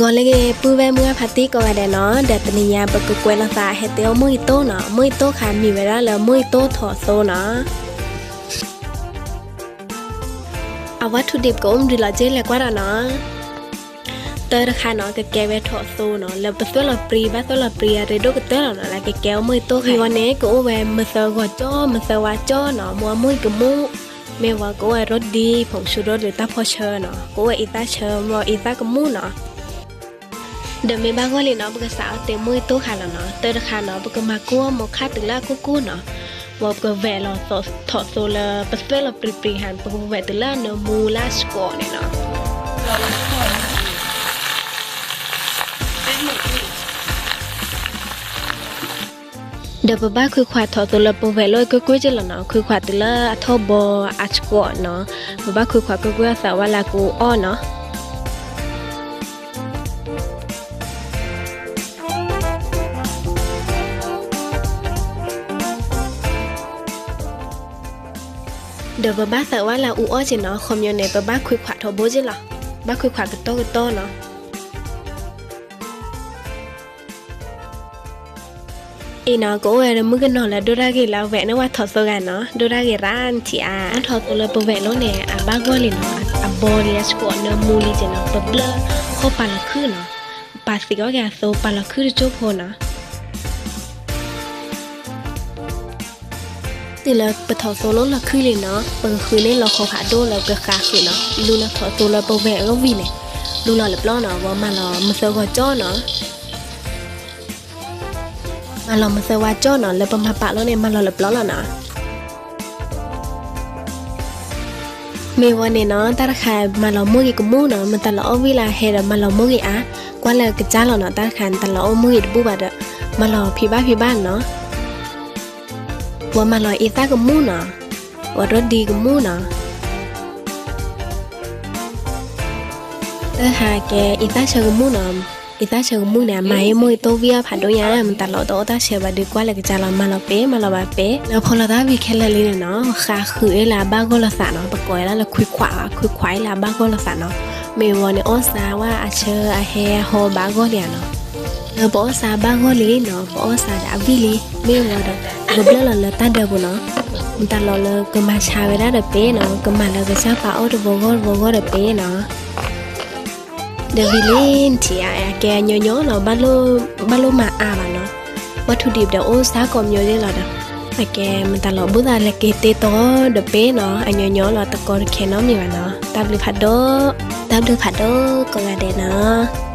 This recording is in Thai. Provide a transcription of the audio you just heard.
ก็เลเกปูแวเมื่อพัตติก็อดเนาะเดตนิยาปกกวยละตาเฮเตียวมือโตเนาะมือโตค่ะมีเวลาแล้วมือโตถอโซเนาะเอาวัตถุดิบก็อมดีละเจแล้กว่าเนาะเตอร์ค่ะเนาะกะแกวถอโซเนาะแล้วตัวละปรีปะตัวละปรีไรดูกะเตอร์เนาะแล้วแกะแกวมือโตค่ะวันนี้ก็แวมือเสอกอจ้อมือเซวาจ้อเนาะมัวมือกะมูไม่ว่าก็ว่ารถดีผงชูรสหรือตาพอเชิญเนาะก็ว่าอีตาเชิญว่าอีตากะมูเนาะ เดมีบ้างว่าเลยเนาะปกสาวเต็มมือตู้ค่ะแล้วเนาะเตอร์ค่ะเนาะปกมากัวมค่าตึกละกู้กู้เนาะว่าปกแวะเราถอดถอดโซลาปัสเตอร์เราปริปริหันปกแวตึกละเนาะมูลาสกอเนี่ยเนาะเดี๋ยวบ้าคือควาทอตัวละปเวลอยก็กุ้ยจะละเนาะคือควาตัวละทอบออาชกอเนาะบ้าคือควาก็กุ้ยสาวลากูอ้อเนาะ ဒဘဘာသဝလာဦးအောချင်နော်ခွန်မျိုးနေပပခွေခွာထဘိုးချင်လားဘခွေခွာကတော့တော့နော်အင်းတော့ကိုရမကနော်လာဒိုရာကေလာဝဲနဝထောဆောကနော်ဒိုရာကေရန်တီအာအထောကလပဝဲလုံးနေအဘဂောလီနော်အဘောရီယက်ကိုနမူလီချင်နော်ပပလခေါပန်ခືနော်ပါစီကောကဆိုပါလခືချိုဖို့နော် ติละปะทอโซโลละคืนเลยเนาะเปิงคือในเราขอหาโดเราเกะคาคืนเนาะลูละทอตัวเราเปแหวก็วีเลยลูเราหลับล้อเนาะว่ามาเรามาเซอร์กจ้อเนาะมาเรามาเซอว่าจ้อเนาะแล้วปะมาปะแล้วเนี่ยมาเราหลับล้อแล้วเนาะเมวันเนาะตาคายมาเราเมื่กิกมูเนาะมันตลอดเวลาเฮดมาเราเมกิอะกว่าเลยกระจ้าเราเนาะตาคายตลอดโมกิบุบัดอะมาเราพี่บ้านพี่บ้านเนาะ ว่ามาเราอีตากับมือเนะว่ารถดีกับมือเนะเออหาแกอีตาเชิงมือเนะอีตาเชิงมุ่งเนี่ยไม่มุ่งตัวเวียผ่านด้วยยามันตลอดตัวตาเชื่อว่าดีกว่าเลยก็จะเรามาเราเป๊มาเราแบบเป๊แล้วพอเราได้วิแค่ละลินเนาะค่ะคือเอลาบ้างก็ละสาเนาะประกอยแล้วเราคุยขวาคุยควายลาบ้างก็ละสาเนาะเมวันในอ้อซาว่าอาเชออาเฮโฮบ้างก็เลียเนาะ လဘောစာဘာငေါလေနော်ဘောစာဒါဝီလေမေဝတော့ဘဘလလတန်တယ်ဘူးနော်တလလကမချာဝရတဲ့ပေးနော်ကမလကစားပါအော်ဘောဘောဘောတဲ့ပေးနော်ဒဗီလင်းတီယာကဲညောညောတော့ဘလို့ဘလို့မအားပါနော်ဝတ္ထုဒီတော့အိုးစားကောမျိုးလေးလာတော့အကဲမတလဘုဒ္ဓလည်းကေတေတော့ဒပေးနော်အညောညောတော့တကောခဲနော်မြေပါနော်တဘလဖတ်တော့တဘလဖတ်တော့ကောရတဲ့နော်